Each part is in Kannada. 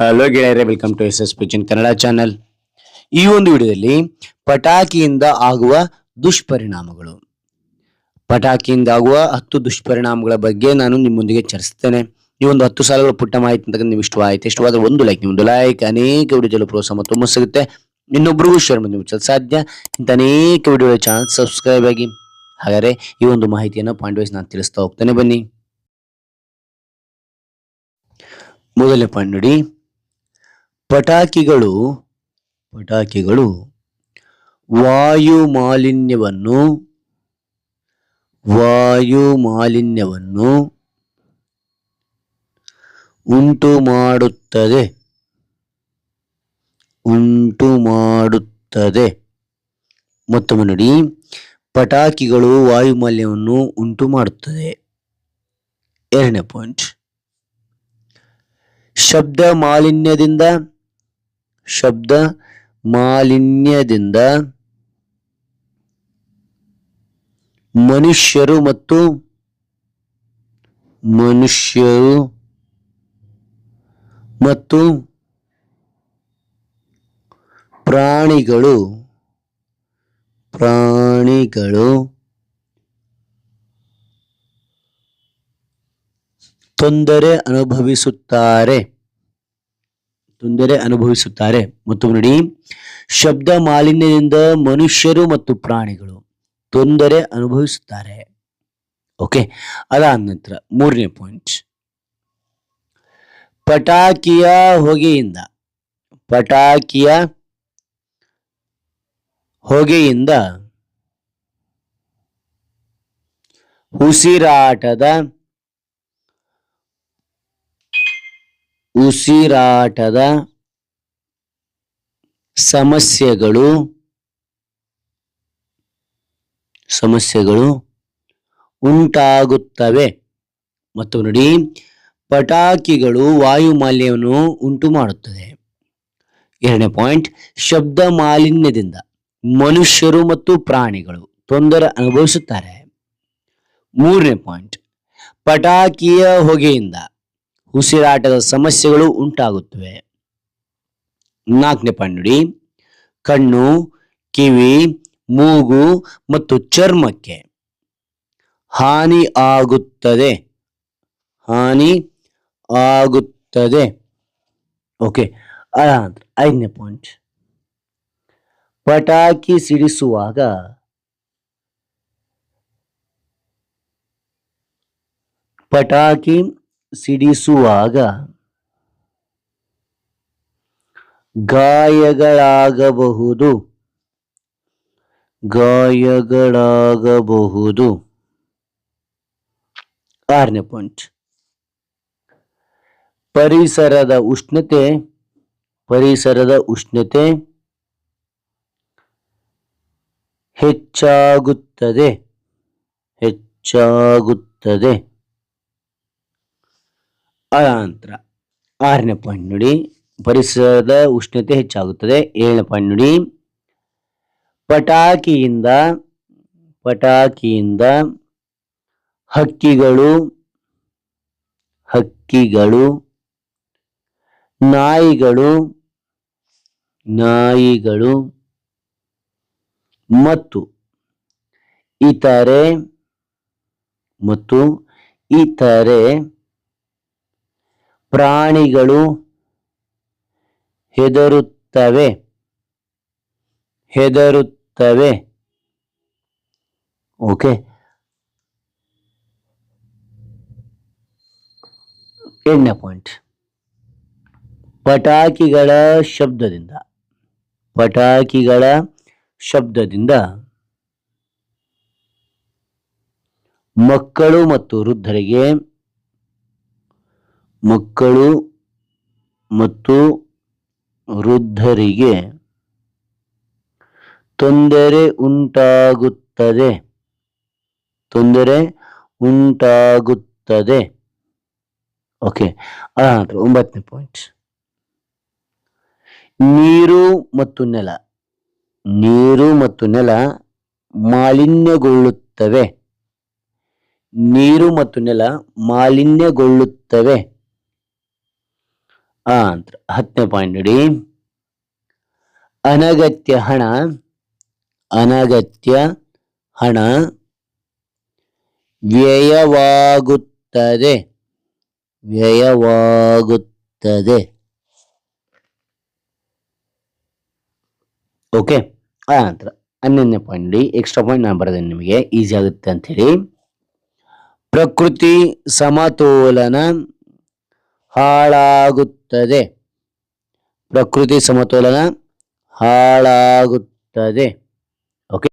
ಹಲೋ ಗೆಳೆಯರೆ ವೆಲ್ಕಮ್ ಟು ಎಸ್ ಎಸ್ ಪಿಚಿನ್ ಕನ್ನಡ ಚಾನೆಲ್ ಈ ಒಂದು ವಿಡಿಯೋದಲ್ಲಿ ಪಟಾಕಿಯಿಂದ ಆಗುವ ದುಷ್ಪರಿಣಾಮಗಳು. ಪಟಾಕಿಯಿಂದ ಆಗುವ ಹತ್ತು ದುಷ್ಪರಿಣಾಮಗಳ ಬಗ್ಗೆ ನಾನು ನಿಮ್ಮೊಂದಿಗೆ ಚರ್ಚಿಸ್ತೇನೆ. ಈ ಒಂದು ಹತ್ತು ಸಾಲಗಳ ಪುಟ್ಟ ಮಾಹಿತಿ ಅಂತ ನೀವು ಇಷ್ಟವಾಯಿತು ಇಷ್ಟವಾದ್ರೆ ಒಂದು ಲೈಕ್ ನಿಮ್ಮದು ಲೈಕ್ ಅನೇಕ ವಿಡಿಯೋ ಪ್ರೋತ್ಸಾಹ ತುಂಬ ಸಿಗುತ್ತೆ. ಇನ್ನೊಬ್ರಿಗೂ ಶೇರ್ ಮಾಡಿ ಮುಚ್ಚಲು ಸಾಧ್ಯ. ಇಂಥ ಅನೇಕ ವಿಡಿಯೋ ಚಾನಲ್ ಸಬ್ಸ್ಕ್ರೈಬ್ ಆಗಿ. ಹಾಗಾದರೆ ಈ ಒಂದು ಮಾಹಿತಿಯನ್ನು ಪಾಯಿಂಟ್ ವೈಸ್ ನಾನು ತಿಳಿಸ್ತಾ ಹೋಗ್ತೇನೆ. ಬನ್ನಿ. ಮೊದಲನೇ ಪಾಯಿಂಟ್ ನೋಡಿ. ಪಟಾಕಿಗಳು ಪಟಾಕಿಗಳು ವಾಯು ಮಾಲಿನ್ಯವನ್ನು ವಾಯು ಮಾಲಿನ್ಯವನ್ನು ಉಂಟು ಮಾಡುತ್ತದೆ ಉಂಟು ಮಾಡುತ್ತದೆ ಮತ್ತೊಮ್ಮೆ ನೋಡಿ, ಪಟಾಕಿಗಳು ವಾಯು ಮಾಲಿನ್ಯವನ್ನು ಉಂಟು ಮಾಡುತ್ತದೆ ಎರಡನೇ ಪಾಯಿಂಟ್ ಶಬ್ದ ಮಾಲಿನ್ಯದಿಂದ ಶಬ್ದ ಮಾಲಿನ್ಯದಿಂದ ಮನುಷ್ಯರು ಮತ್ತು ಮನುಷ್ಯರು ಮತ್ತು ಪ್ರಾಣಿಗಳು ಪ್ರಾಣಿಗಳು ತೊಂದರೆ ಅನುಭವಿಸುತ್ತಾರೆ. ತೊಂದರೆ ಅನುಭವಿಸುತ್ತಾರೆ. ಮತ್ತು ನೋಡಿ, ಶಬ್ದ ಮಾಲಿನ್ಯದಿಂದ ಮನುಷ್ಯರು ಮತ್ತು ಪ್ರಾಣಿಗಳು ತೊಂದರೆ ಅನುಭವಿಸುತ್ತಾರೆ. ಓಕೆ, ಅದಾದ ನಂತರ ಮೂರನೇ ಪಾಯಿಂಟ್ ಪಟಾಕಿಯ ಹೊಗೆಯಿಂದ ಪಟಾಕಿಯ ಹೊಗೆಯಿಂದ ಉಸಿರಾಟದ ಉಸಿರಾಟದ ಸಮಸ್ಯೆಗಳು ಸಮಸ್ಯೆಗಳು ಉಂಟಾಗುತ್ತವೆ. ಮತ್ತು ನೋಡಿ, ಪಟಾಕಿಗಳು ವಾಯು ಮಾಲಿನ್ಯವನ್ನು ಉಂಟು ಮಾಡುತ್ತದೆ ಎರಡನೇ ಪಾಯಿಂಟ್, ಶಬ್ದ ಮಾಲಿನ್ಯದಿಂದ ಮನುಷ್ಯರು ಮತ್ತು ಪ್ರಾಣಿಗಳು ತೊಂದರೆ ಅನುಭವಿಸುತ್ತಾರೆ. ಮೂರನೇ ಪಾಯಿಂಟ್, ಪಟಾಕಿಯ ಹೊಗೆಯಿಂದ ಉಸಿರಾಟದ ಸಮಸ್ಯೆಗಳು ಉಂಟಾಗುತ್ತವೆ. ನಾಲ್ಕನೇ ನೋಡಿ ಕಣ್ಣು, ಕಿವಿ, ಮೂಗು ಮತ್ತು ಚರ್ಮಕ್ಕೆ ಹಾನಿ ಆಗುತ್ತದೆ. ಹಾನಿ ಆಗುತ್ತದೆ. ಓಕೆ ಐದನೇ ಪಾಯಿಂಟ್ ಪಟಾಕಿ ಸಿಡಿಸುವಾಗ ಪಟಾಕಿ ಸಿಡಿಸುವಾಗ ಗಾಯಗಳಾಗಬಹುದು. ಗಾಯಗಳಾಗಬಹುದು. ಆರನೇ ಪಾಯಿಂಟ್. ಪರಿಸರದ ಉಷ್ಣತೆ ಪರಿಸರದ ಉಷ್ಣತೆ ಹೆಚ್ಚಾಗುತ್ತದೆ ಹೆಚ್ಚಾಗುತ್ತದೆ. ಅನಂತರ ಆರನೇ ಪಾಯಿಂಟ್ ನೋಡಿ ಪರಿಸರದ ಉಷ್ಣತೆ ಹೆಚ್ಚಾಗುತ್ತದೆ. ಏಳನೇ ಪಾಯಿಂಟ್ ನೋಡಿ ಪಟಾಕಿಯಿಂದ ಪಟಾಕಿಯಿಂದ ಹಕ್ಕಿಗಳು ಹಕ್ಕಿಗಳು, ನಾಯಿಗಳು ನಾಯಿಗಳು ಮತ್ತು ಇತರೆ ಮತ್ತು ಇತರೆ ಪ್ರಾಣಿಗಳು ಹೆದರುತ್ತವೆ. ಹೆದರುತ್ತವೆ. ಓಕೆ. ಎಣ್ಣೆ ಪಾಯಿಂಟ್. ಪಟಾಕಿಗಳ ಶಬ್ದದಿಂದ. ಪಟಾಕಿಗಳ ಶಬ್ದದಿಂದ ಮಕ್ಕಳು ಮತ್ತು ವೃದ್ಧರಿಗೆ ಮಕ್ಕಳು ಮತ್ತು ವೃದ್ಧರಿಗೆ ತೊಂದರೆ ಉಂಟಾಗುತ್ತದೆ. ತೊಂದರೆ ಉಂಟಾಗುತ್ತದೆ. ಓಕೆ ಒಂಬತ್ತನೇ ಪಾಯಿಂಟ್ ನೀರು ಮತ್ತು ನೆಲ. ನೀರು ಮತ್ತು ನೆಲ ಮಾಲಿನ್ಯಗೊಳ್ಳುತ್ತವೆ. ನೀರು ಮತ್ತು ನೆಲ ಮಾಲಿನ್ಯಗೊಳ್ಳುತ್ತವೆ. ಅಂತ ಹತ್ತನೇ ಪಾಯಿಂಟ್ ನೋಡಿ. ಅನಗತ್ಯ ಹಣ. ಅನಗತ್ಯ ಹಣ. ವ್ಯಯವಾಗುತ್ತದೆ. ವ್ಯಯವಾಗುತ್ತದೆ. ಓಕೆ ಆ ನಂತರ ಹನ್ನೊಂದನೇ ಪಾಯಿಂಟ್ ನೋಡಿ. ಎಕ್ಸ್ಟ್ರಾ ಪಾಯಿಂಟ್ ನಾನು ಬರೋದೇನೆ ನಿಮಗೆ. ಈಸಿ ಆಗುತ್ತೆ ಅಂತ ಹೇಳಿ ಪ್ರಕೃತಿ ಸಮತೋಲನ. ಹಾಳಾಗುತ್ತದೆ. ಪ್ರಕೃತಿ ಸಮತೋಲನ ಹಾಳಾಗುತ್ತದೆ. ಓಕೆ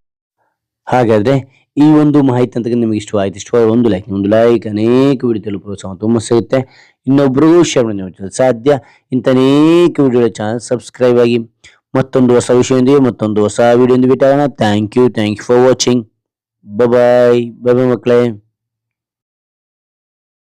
ಹಾಗಾದರೆ ಈ ಒಂದು ಮಾಹಿತಿ ಅಂತ ನಿಮಗೆ ಇಷ್ಟವಾಯಿತು, ಇಷ್ಟವಾದ ಒಂದು ಲೈಕ್ ಒಂದು ಲೈಕ್ ಅನೇಕ ವಿಡಿಯೋ ತಲುಪುವ ಪ್ರೋತ್ಸಾಹ ತುಂಬ ಸಿಗುತ್ತೆ. ಇನ್ನೊಬ್ಬರಿಗೂ ಶೇರ್ ಸಾಧ್ಯ. ಇಂಥ ಅನೇಕ ವಿಡಿಯೋ ಚಾನಲ್ ಸಬ್ಸ್ಕ್ರೈಬ್ ಆಗಿ ಮತ್ತೊಂದು ಹೊಸ ವಿಷಯದೊಂದಿಗೆ, ಮತ್ತೊಂದು ಹೊಸ video ಬಿಟ್ಟಾಗೋಣ thank you thank you for watching bye bye ಮಕ್ಕಳೇ.